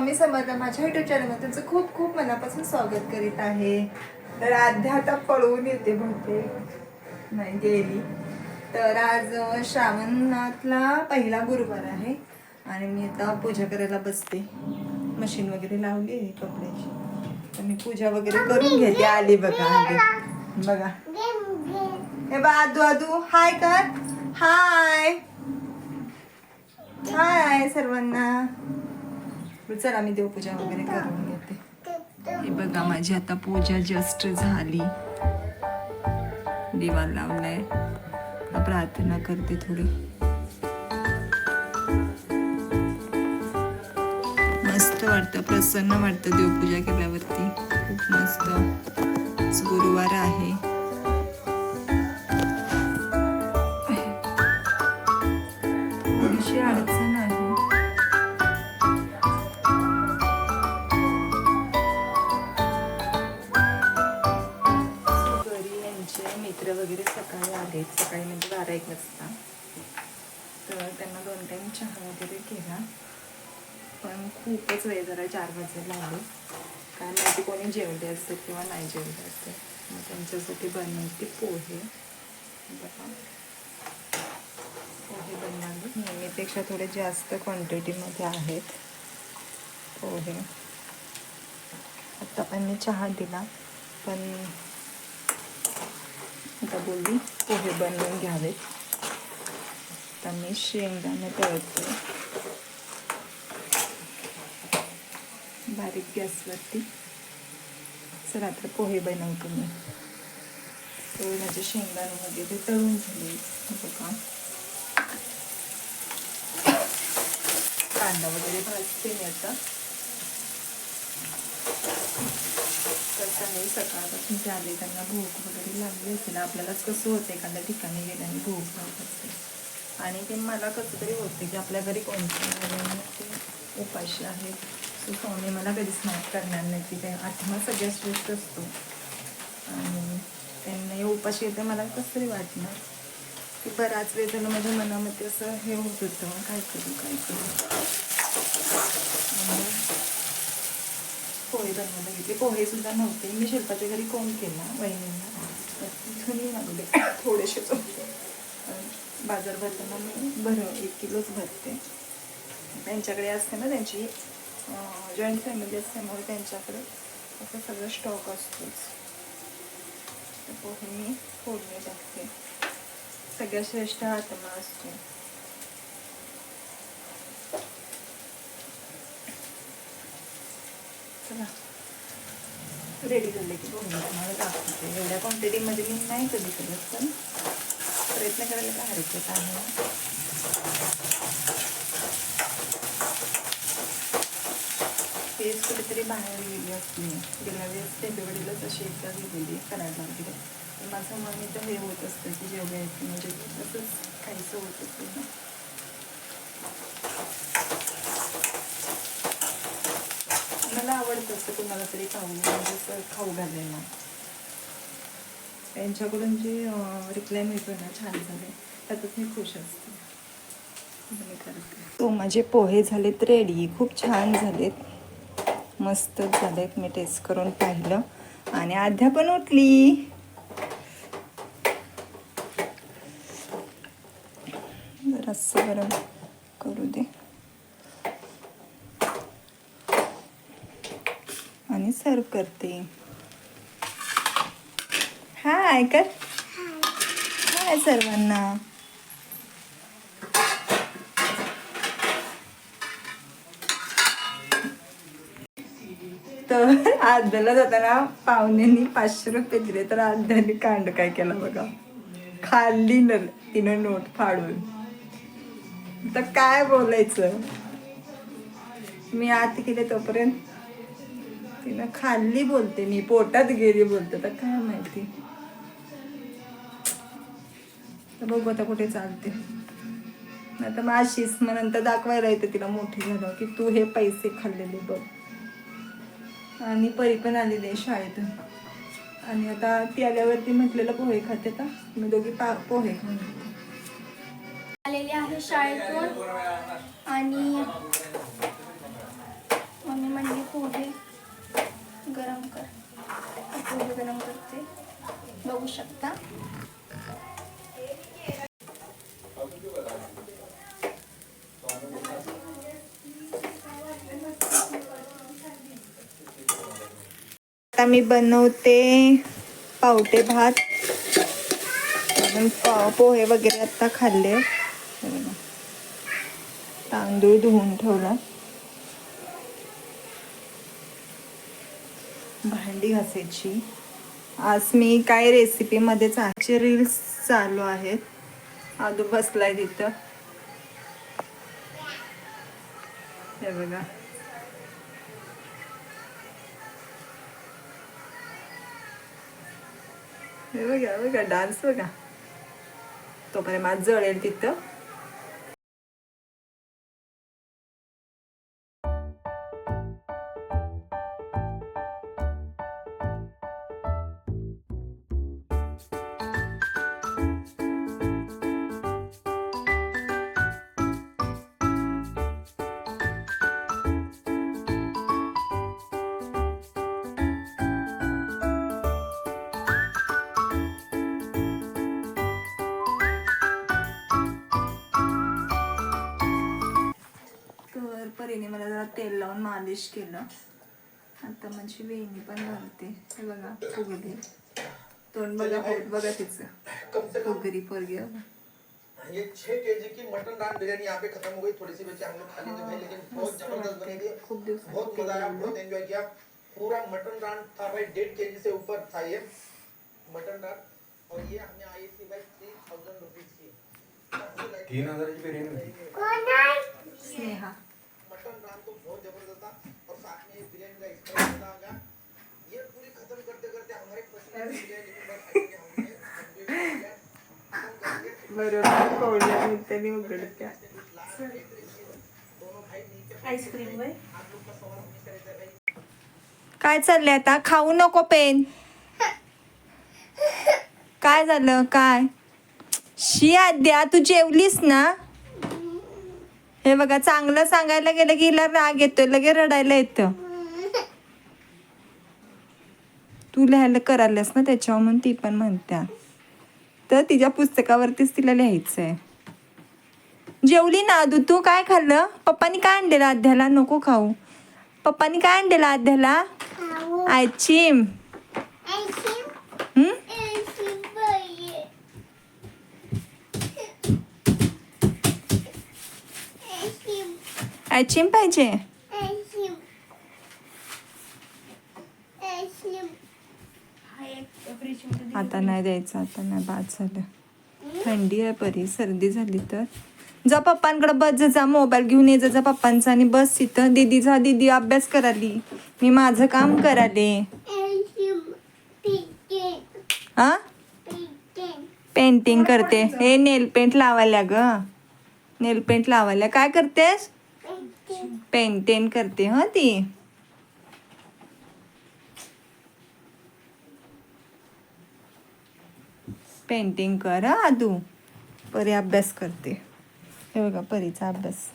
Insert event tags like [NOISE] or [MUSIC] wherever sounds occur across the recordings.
स्वामी समर्थ माझ्या युट्यूब चॅनलमध्ये तुमचं खूप खूप मनापासून स्वागत करीत आहे. तर आध्या आता पळवून येते बहुतेक. नाही गेली. तर आज श्रावणातला पहिला गुरुवार आहे आणि मी आता पूजा करायला बसते. मशीन वगैरे लावली आहे कपड्याची. तर मी पूजा वगैरे करून घेते. आली बघा आली. बघा. हे बा आदू आदू. हाय कर. हाय. हाय सर्वांना. चला मी देवपूजा वगैरे करून घेते हे बघा माझी आता पूजा जस्ट झाली. दिवा लावलाय. प्रार्थना करते थोडी. मस्त वाटतं प्रसन्न वाटतं देवपूजा केल्यावरती. खूप मस्त. गुरुवार आहे. कोणी असते किंवा नायजेरिया असते. मग त्यांच्यासाठी बनवते पोहे. बघा. पोहे बनवले नेहमीपेक्षा थोडे जास्त क्वांटिटीमध्ये आहेत पोहे. आता पण मी चहा दिला पण आता बोलली पोहे बनवून घ्यावेत. आता मी शेंगदाणे तळते. बारीक गॅसवरती. चला तर पोहे बनवतो मी. तर माझे ते तळून झाले. बघा. कांदा वगैरे भाजते मी आता. सकाळपासून ते आले त्यांना भूक वगैरे लागली असेल आपल्यालाच कसं होतं एखाद्या ठिकाणी गेल्याने भूक लागत असते. आणि ते मला कसं तरी होते की आपल्या घरी कोणत्या उपाशी आहेत. सो स्वामी मला कधीच माहीत करणार नाही की ते आत्मा सगळ्यात श्रेष्ठ असतो. आणि त्यांना उपाशी येते मला कसं तरी वाटणार. की बराच वेळ झालं माझ्या मनामध्ये असं हे होत होतं काय करू काय करू. पोहे बनवायला घेतले पोहे सुद्धा नव्हते. मी शिल्पाच्या घरी कोण केला? वहिनींना. तर तिथून मी मागवले. [COUGHS] थोडेसे बाजार भरताना मी भर एक किलोच भरते. त्यांच्याकडे असते ना त्यांची जॉईंट फॅमिली असल्यामुळे त्यांच्याकडे असं सगळं स्टॉक असतोच. तर पोहे मी फोडणी टाकते. सगळ्यात श्रेष्ठ आत्मा असतो चला. रेडी झाले की बघून तुम्हाला दाखवते. एवढ्या क्वांटिटीमध्ये मी नाही कधी करत पण प्रयत्न करायला काय हरकत आहे? वेळेस कुठेतरी बाहेर गेली असते गेल्या वेळेस फेब्रुवारीलाच अशी एकदा गेलेली करायला वगैरे तर माझं मन इथं हे होत असतं की जेवढे आहेत म्हणजे तसंच काहीचं होत असतं ना. मला आवडत असतं कुणाला तरी खाऊ म्हणजे खाऊ घालायला. त्यांच्याकडून जे रिप्लाय मिळतो ना छान झाले. त्यातच मी खुश असते. तो माझे पोहे झालेत रेडी. खूप छान झालेत. मस्तच झालेत मी टेस्ट करून पाहिलं. आणि आध्या पण उठली. जरासं गरम करू दे. आणि सर्व करते. हाय कर हाय सर्वांना तर आद्याला जाताना पाहुण्यांनी पाचशे रुपये दिले तर आद्याने कांड काय केला बघा. खाल्ली न तिनं नोट फाडून. तर काय बोलायचं? मी आत गेले तोपर्यंत तिनं खाल्ली बोलते मी पोटात गेली बोलते तर काय माहिती. तर बघू आता कुठे चालते. आता माशीस मग नंतर दाखवायला येते तिला मोठी झालं की तू हे पैसे खाल्लेले बघ. आणि परी पण आलेली आहे शाळेतून. आणि आता ती आल्यावरती म्हटलेलं पोहे खाते का? मी दोघी पा पोहे खाऊन आलेली आहे शाळेतून. आणि मग शकता आता मी बनवते पावटे भात. पा- पोहे वगैरे आता खाल्ले. तांदूळ धुवून ठेवला. भांडी घासायची. आज मी काय रेसिपीमध्येच आजचे रील्स चालू आहेत. आदू बसलाय तिथं. हे बघा. हे बघा बघा डान्स बघा. तोपर्यंत माझ जळेल तिथं. तेल लावून मालिश केलं. आता माझी वेणी पण घालते. हे बघा फुगली तोंड बघा होत बघा तिचं. फुगरी पोरगी. ये छह केजी की मटन नान बिरयानी यहाँ पे खत्म हो गई थोड़ी सी बची हम लोग खा लेते भाई लेकिन बहुत जबरदस्त. बनी थी बहुत मजा आया. बहुत एंजॉय किया. पूरा मटन नान था भाई डेढ़ केजी से ऊपर था ये. मटन नान और ये हमें आई थी भाई थ्री थाउजेंड रुपीज की. तीन हजाराची बिर्याणी होती. स्नेहा. नान तो बहुत जबरदस्त था। और साथ में बिरयानी का एक्सपीरियंस था। आगा ये पूरी खत्म करते करते हमारे की बिरयानी को करके बरोबर कवड्या मिळतानी उघडत्या आईस्क्रीम वय काय चाललंय आता? खाऊ नको पेन. काय झालं? काय? शी आद्या तू जेवलीस ना? हे बघा चांगलं सांगायला गेलं की हिला राग येतो लगे रडायला येतं. तू लिहायला करायलास ना त्याच्यावर म्हणून ती पण म्हणत्या. तर तिच्या पुस्तकावरतीच तिला लिहायचंय. जेवली ना आदू तू काय खाल्लं? पप्पानी काय आणलेलं आध्याला नको खाऊ. पप्पानी काय आणलेलं आध्याला आयचिम हम्म आयचिम पाहिजे? आता नाही द्यायचं आता नाही बाद झालं. थंडी आहे बरी सर्दी झाली तर. जा पप्पांकडे बस जा, मोबाईल घेऊन ये जा, जा पप्पांचा आणि बस तिथं दीदीचा दीदी अभ्यास कराली. मी माझं काम कराले. हा पेंटिंग करते. हे नेल पेंट लावायला ग. नेल पेंट लावायला काय करतेस? पेंटेन करते ह ती. पेंटिंग कर हा आदू. परी अभ्यास करते. हे बघा परीचा अभ्यास.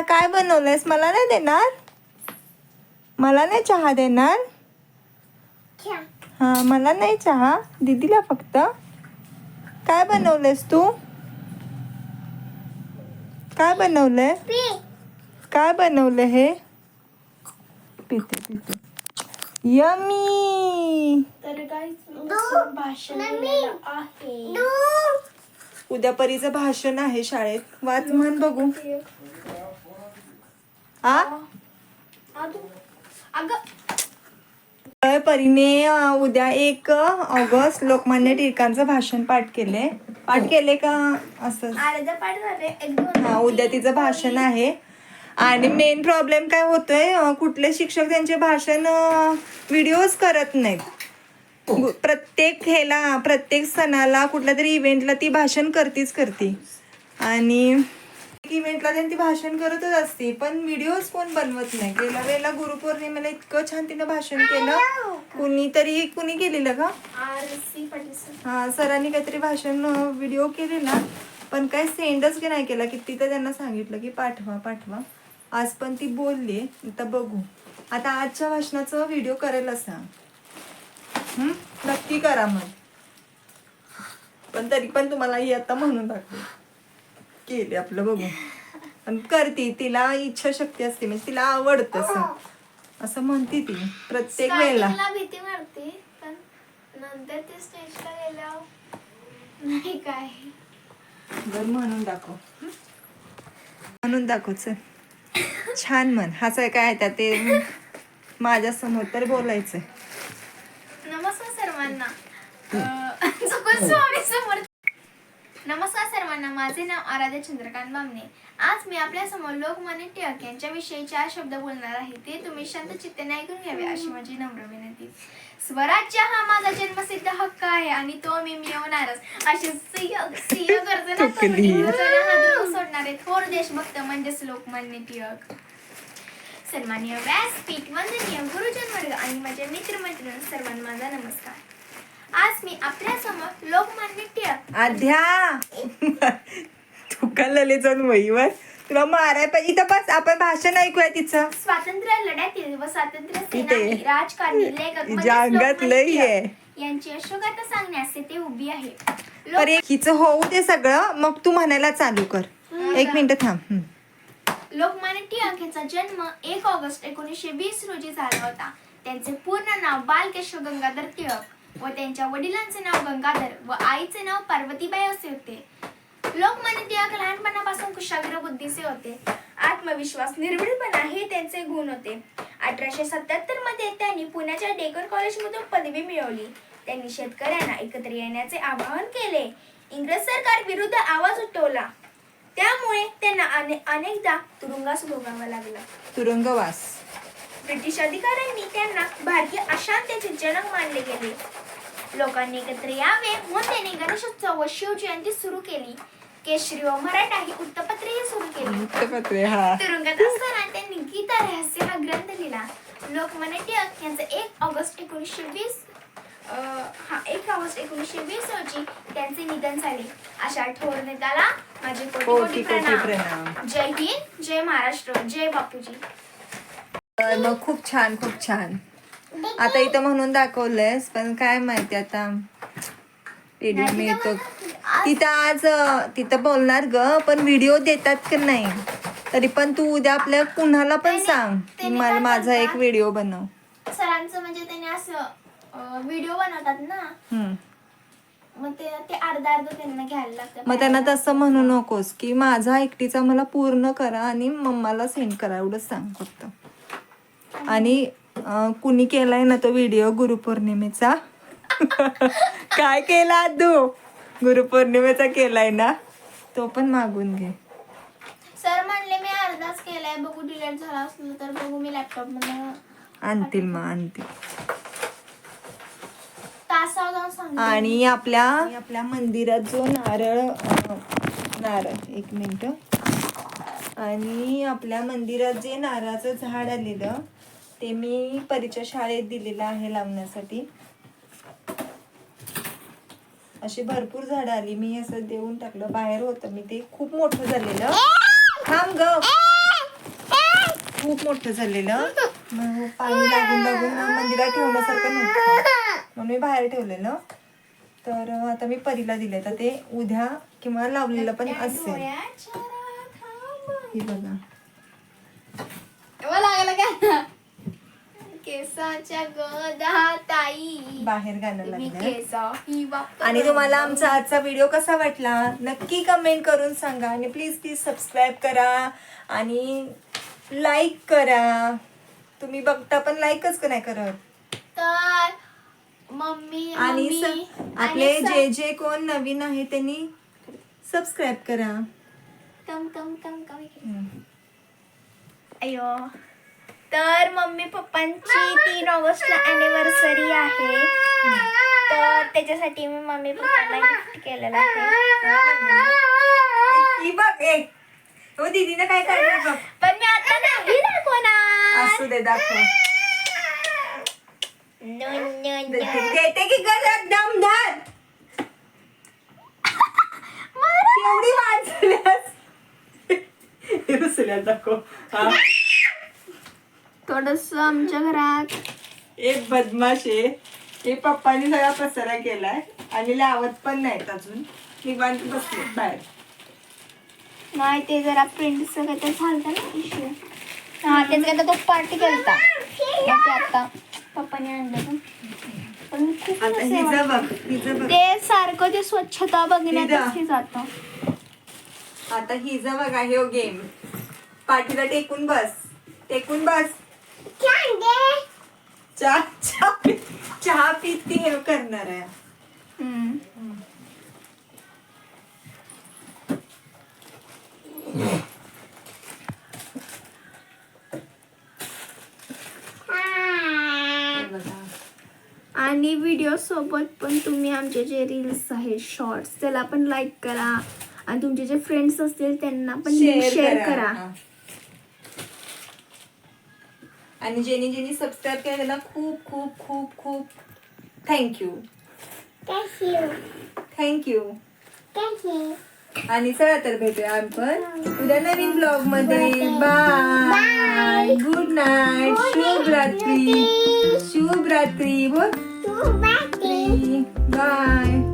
काय बनवलंयस? मला नाही देणार. मला नाही चहा देणार. हा मला नाही चहा. दीदीला फक्त. काय बनवलंयस तू? काय बनवलंय? काय बनवलं हे? पिते पिते. यमी तर भाषण आहे. उद्या परीचं भाषण आहे शाळेत. वाच म्हण बघू. आ? आदू अगं तर परीने उद्या एक ऑगस्ट लोकमान्य टिळकांचं भाषण पाठ केले. पाठ केले का? असं. हा उद्या तिचं भाषण आहे. आणि मेन प्रॉब्लेम काय होतोय कुठले शिक्षक त्यांचे भाषण व्हिडिओज करत नाहीत. प्रत्येक ह्याला प्रत्येक सणाला कुठल्या तरी इव्हेंटला ती भाषण करतीच करते. आणि इव्हेंटला त्यांनी ती भाषण करतच असते. पण व्हिडिओज कोण बनवत नाही. गेल्या वेळेला गुरुपौर्णिमेला इतकं छान तिनं भाषण केलं. कुणीतरी कुणी केलेलं का? हा सरांनी काहीतरी भाषण व्हिडिओ केलेला. पण काय सेंडच नाही केला. की तिथं त्यांना सांगितलं की पाठवा पाठवा. आज पण ती बोलली आता बघू. आता आजच्या भाषणाचं व्हिडिओ करायला सांग हं? नक्की करा मग. पण तरी पण तुम्हाला ही आता म्हणून दाखव केले आपलं बघू पण करते तिला इच्छाशक्ती असते म्हणजे तिला आवडतं असं. असं म्हणते ती प्रत्येक वेळेला. भीती वाटते पण नंतर ते स्टेजला गेल्यावर नाही काय. बर म्हणून दाखव? म्हणून दाखव चल. छान म्हण. हसाय काय त्या ते माझ्यासमोर तर बोलायचं नमस्कार सर्वांना. [LAUGHS] स्वामी नमस्कार सर्वांना माझे नाव आराध्या चंद्रकांत बामणे. आज मी आपल्यासमोर लोकमान्य टिळक यांच्याविषयी चार शब्द बोलणार आहे. ते तुम्ही शांत चित्ताने ऐकून घ्यावे अशी माझी नम्र विनंती. स्वराज्य हा माझा जन्मसिद्ध हक्क आहे आणि तो मी मिळवणारच. असे सिंह गर्जना सोडणारे थोर देशभक्त म्हणजेच लोकमान्य टिळक. सन्माननीय व्यासपीठ वंदनीय गुरुजन वर्ग आणि माझे मित्र मैत्रिणी सर्वांना माझा नमस्कार. आज मी आपल्यासमोर लोकमान्य टिळक. आध्या. तू का लले जाऊन वहीवर तुला माराय पाहिजे. इथं बस आपण भाषण ऐकूया तिचं. स्वातंत्र्य लढ्यातील व स्वातंत्र्य इथे. सेनानी राजकारणी लेखक म्हणजेच लोकमान्य लई टिळक आहे. यांची अशोकगाथा सांगण्यास ते उभी आहे. लोक- हिचं होऊ दे सगळं. मग तू म्हणायला चालू कर. एक मिनिट थांब. लोकमान्य टिळक यांचा जन्म एक ऑगस्ट एकोणीसशे वीस रोजी झाला होता. त्यांचे पूर्ण नाव बालकेशव गंगाधर टिळक. व त्यांच्या वडिलांचे नाव गंगाधर व आईचे नाव पार्वतीबाई असे होते. लोकमान्य टिळक लहानपणापासून कुशाग्र बुद्धीचे होते. आत्मविश्वास निर्भीडपणा हे त्यांचे गुण होते. अठराशे सत्याहत्तरमध्ये त्यांनी पुण्याच्या डेकन कॉलेजमधून पदवी मिळवली. त्यांनी शेतकऱ्यांना एकत्र येण्याचे आवाहन केले. इंग्रज सरकार विरुद्ध आवाज उठवला. त्यामुळे त्यांना अने- अनेकदा तुरुंगास भोगावा लागला. तुरुंगवास. ब्रिटिश अधिकाऱ्यांनी त्यांना भारतीय अशांततेचे जनक मानले गेले. लोकांनी एकत्र यावे. म्हणून त्यांनी गणेशोत्सव व शिवजयंती सुरू केली. केशरी व मराठा ही वृत्तपत्रेही सुरू केली. वृत्तपत्रे हा. तुरुंगात असताना त्यांनी गीता रहस्य हा ग्रंथ लिहिला. लोकमान्य टिळक यांचं एक ऑगस्ट एकोणीसशे वीस हा एक ऑगस्ट एकोणीसशे वीस रोजी त्यांचे निधन झाले. अशा थोर नेत्याला माझे कोटी कोटी कोटी कोटी प्रणाम. प्रणाम. जय हिंद जय महाराष्ट्र जय बापूजी. तर मग खूप छान खूप छान. आता इथं म्हणून दाखवलंयस पण काय माहिती आता. व्हिडिओ मिळतो तिथं आज तिथं बोलणार ग पण व्हिडिओ देतात की नाही? तरी पण तू उद्या आपल्या कुणाला पण सांग की मला माझा एक? व्हिडिओ बनव. सरांचं म्हणजे त्यांनी असं व्हिडिओ बनवतात ना? हम्म. मग ते अर्धा अर्ध त्यांना घ्यायला लागतं मग त्यांना तसं म्हणू नकोस की माझा एकटीचा मला पूर्ण करा आणि मम्माला सेंड करा एवढंच सांग फक्त. आणि कुणी केलाय ना तो व्हिडिओ गुरुपौर्णिमेचा? [LAUGHS] काय केला तू? गुरुपौर्णिमेचा केलाय ना? तो पण मागून घे. सर म्हणले मी अर्धाच केलाय बघू डिलीट झाला असलं तर बघू मी लॅपटॉपमध्ये आणतील मग आणतील. आणि आपल्या आपल्या मंदिरात जो नारळ नारळ एक मिनिट. आणि आपल्या मंदिरात जे नारळाचं झाड आलेलं ते मी परीच्या शाळेत दिलेलं आहे लावण्यासाठी. अशी भरपूर झाडं आली. मी असं देऊन टाकलं. बाहेर होतं. मी ते खूप मोठं झालेलं. थांब ग. खूप मोठं झालेलं. मग पाणी लागून लागून मंदिरात ठेवण्यासारखं नव्हतं. म्हणून मी बाहेर ठेवलेलं. तर आता मी परीला दिले तर ते उद्या किंवा लावलेलं पण असेल. हे बघा. केसाच्या गदा ताई. बाहेर गाणं मी लागलं. केसा ही आणि तुम्हाला आमचा आजचा व्हिडिओ कसा वाटला नक्की कमेंट करून सांगा. आणि प्लीज प्लीज सबस्क्राईब करा आणि लाईक करा. तुम्ही बघता पण लाईकच नाही करत? तर मम्मी आणि मम्मी स- आणि आपले स- जे जे कोण नवीन आहे त्यांनी सबस्क्राईब करा. कम कम कम कम. अयो तर मम्मी पप्पांची तीन ऑगस्टला अॅनिव्हर्सरी आहे. तर त्याच्यासाठी मी मम्मी पप्पांना गिफ्ट केलेलं आहे. ही बघ ए हो दीदीनं काय काढलं बघ. पण मी आता नाही दाखवणार. असू दे दाखव. No, no, no. देते की गरज दमदार एवढी वाचल्यास रुसल्यात दाखव हा. थोडस आमच्या घरात. एक बदमाश आहे. हे पप्पानी सगळा पसारा केलाय. आणि लावत पण नाहीत अजून. निवांत बसले बाहेर. नाही ते जरा प्रिंट सगळं ते झालं ना इश्यू हा त्याचं काय तो पार्टी केलता. ते आता पप्पाने आणलं ना. पण खूप ते सारखं ते स्वच्छता. हे जातं. आता हिचं बघ आहे हो गेम पाठीला टेकून बस. टेकून बस. चहा चहा पी- चहा पीत ती हे करणार आहे. हे बघा. आणि व्हिडिओ सोबत पण तुम्ही आमचे जे रील्स आहेत शॉर्ट्स त्याला पण लाईक करा आणि तुमचे जे फ्रेंड्स असतील त्यांना पण शेअर करा हा. आणि ज्यांनी ज्यांनी सबस्क्राईब केलं त्यांना खूप खूप खूप खूप थँक्यू थँक्यू आणि चला तर भेटूया आपण उद्या नवीन ब्लॉगमध्ये. बाय गुड नाईट शुभ रात्री. शुभ रात्री. बोल बाय